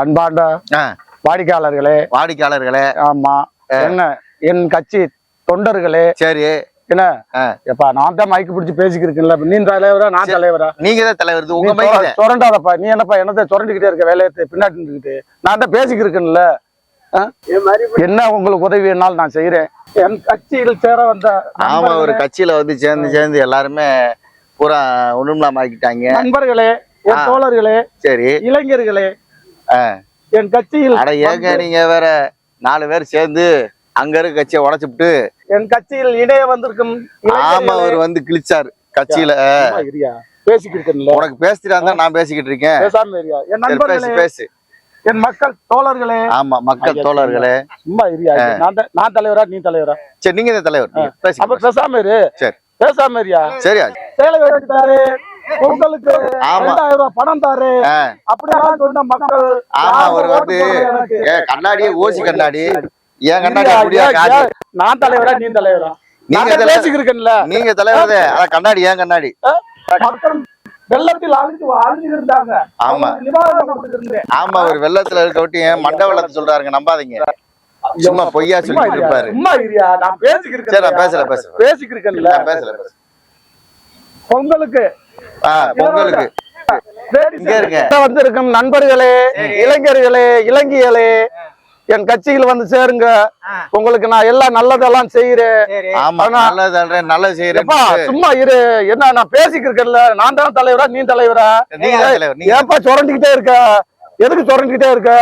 அன்பாண்ட வாடிக்கையாளர்களே. வாடிக்கையாளர்களே. ஆமா. என்ன? என் கட்சி தொண்டர்களே. சரி. என்ன. எப்பா நான் தான் மைக்கு பிடிச்சி பேசிக்கிருக்கேன்ல. நீ தலைவரா நான் தலைவரா? நீங்க தான் தலைவர். உங்க மைக் சொர- சொரண்டாதப்பா. நீ என்னப்பா என்னத்தை சுரண்டிக்கிட்டே இருக்க? வேலையை பின்னாடி நான் தான் பேசிக்கிருக்கேன்ல. ஆ? என்ன உங்களுக்கு உதவி நான் செய்யறேன் என் கட்சியில் சேர வந்த ஆமா ஒரு கட்சியில வந்து சேர்ந்து சேர்ந்து எல்லாருமே பூரா ஒண்ணும்லாம் ஆக்கிட்டாங்க. நண்பர்களே. தோழர்களே சரி. இளைஞர்களே. என் கட்சியில் அட ஏங்க நீங்க வேற நாலு பேர் சேர்ந்து அங்க இருக்க கட்சியை உடைச்சுப்புட்டு என் கட்சியில் இணைய வந்திருக்கும் ஆமா அவர் வந்து கிழிச்சாரு கட்சியில. பேசிக்கிருக்கேன்ல உனக்கு பேசிட்டு நான் பேசிக்கிட்டு இருக்கேன். பேசு என் மக்கள் தோழர்களே. ஆமா மக்கள் தோழர்களே. சும்மா இருயா நான் தலைவரா நீ தலைவரா? சரி நீங்க தலைவர். பேசாம இரு. சரி. பேசாம சரியா சேலை ரெண்டாயிரம் ரூபாய் பணம் தாரு. அப்படியெல்லாம் சொன்ன மக்கள் ஆமா அவர் வந்து கண்ணாடி ஓசி கண்ணாடி. ஏன் கண்ணாடி அப்படியா நான் தலைவரா நீ தலைவரா? நீங்க. பேசிக்கிருக்கேன்ல. நீங்க தலைவர் அதான் கண்ணாடி ஏன் கண்ணாடி? வெள்ளத்தில் இருந்தாங்க. ஆமா. ஆமா அவர் வெள்ளத்துல இருக்க மண்டை வெள்ளத்தை சொல்றாருங்க நம்பாதீங்க. சும்மா பொய்யா சும்மா சொல்லிட்டு இருப்பாரு. சும்மா இருயா நான் நான் பேசல பொங்கலுக்கு பொங்கலுக்கு. வந்திருக்கும் நண்பர்களே இளைஞர்களே இளங்கியலே என் கட்சியில் வந்து சேருங்க. உங்களுக்கு நான் எல்லாம் நல்லதெல்லாம் செய்யறேன். நல்லது செய்யறேன் சும்மா இரு. என்ன நான் பேசிக்கிருக்கேன்ல நான் தான் தலைவரா நீ தலைவரா? ஏன்பா சுரண்டிக்கிட்டே இருக்க? எதுக்கு சுரண்டிக்கிட்டே இருக்க?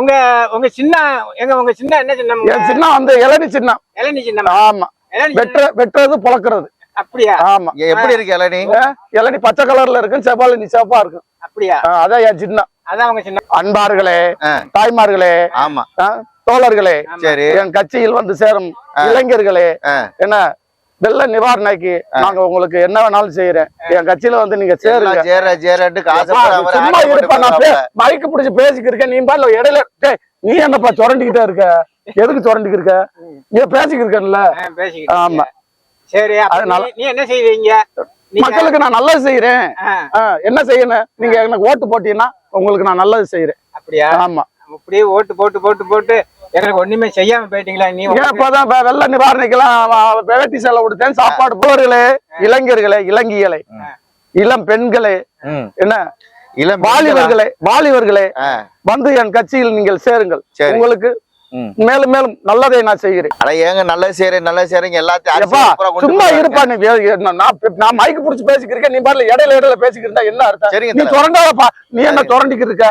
உங்க உங்க சின்ன எங்க உங்க சின்ன என்ன சின்னம்? என் சின்னம் வந்து இளநி சின்னம். இளநீ சின்னம். ஆமா. வெட்டுற வெட்டுறது பொழக்கிறது. அப்படியா? ஆமா. எப்படி இருக்கு இளநீ? இளநி பச்சை கலர்ல இருக்கும் செவ்வாழி இருக்கும் அப்படியா? அதான் என் அதான் உங்க சின்னம். அன்பார்களே தாய்மார்களே ஆமா. தோழர்களே சரி. என் கட்சியில் வந்து சேரும் இளைஞர்களே. என்ன வெள்ள நிவாரணைக்கு நாங்க உங்களுக்கு என்ன வேணாலும் செய்யறேன் என் கட்சியில வந்து நீங்க சேருங்க. எல்லாம் ஜேர ஜேரட்டு காசு அப்பா, போட அவரு சும்மா இருப்பா நான். மைக்கு பிடிச்சு பேசிக்கிட்டு இருக்கேன். நீ பாரு இடையில டேய், நீ என்னப்பா சுரண்டிக்கிட்டே இருக்க? எதுக்கு சுரண்டிக்கிட்டு இருக்க? நீ பேசிக்கிட்டு ஆமா. சரி நீ- என்ன செய்வீங்க? நீங்க- மக்களுக்கு நான் நல்லது செய்யறேன் என்ன செய்யணும்? நீங்க எனக்கு ஓட்டு போட்டீங்கன்னா உங்களுக்கு நான் நல்லது செய்யறேன் அப்படியா? ஆமா. அப்படியே ஓட்டு போட்டு போட்டு போட்டு எங்களுக்கு ஒண்ணுமே செய்யாம போயிட்டீங்களா நீ? ஏன் இப்பதான் வெள்ள நிவாரணைக்கெல்லாம் அவ- வேட்டி சேலை கொடுத்தேன் சாப்பாடு போர்களே இளைஞர்களே இளங்கியலை இளம் பெண்களே. என்ன? இளம் வாலிபர்களே வாலிபர்களே வந்து என் கட்சியில் நீங்கள் சேருங்கள். சரி. உங்களுக்கு. மேலும் மேலும் நல்லதை நான் செய்கிறேன். அட ஏங்க நல்லது செய்யறேன் நல்லது செய்யறீங்க எல்லாத்தையும் சும்மா. இருப்பா நீ. நான் மைக்கு புடிச்சு பேசிக்கிறேன் நீ பாருல இடையில இடையில பேசிக்கிட்டு இருந்தா என்ன அர்த்தம்? சரிங்க நீ. சுரண்டாதப்பா நீ என்ன சுரண்டிக்கிட்டு இருக்க?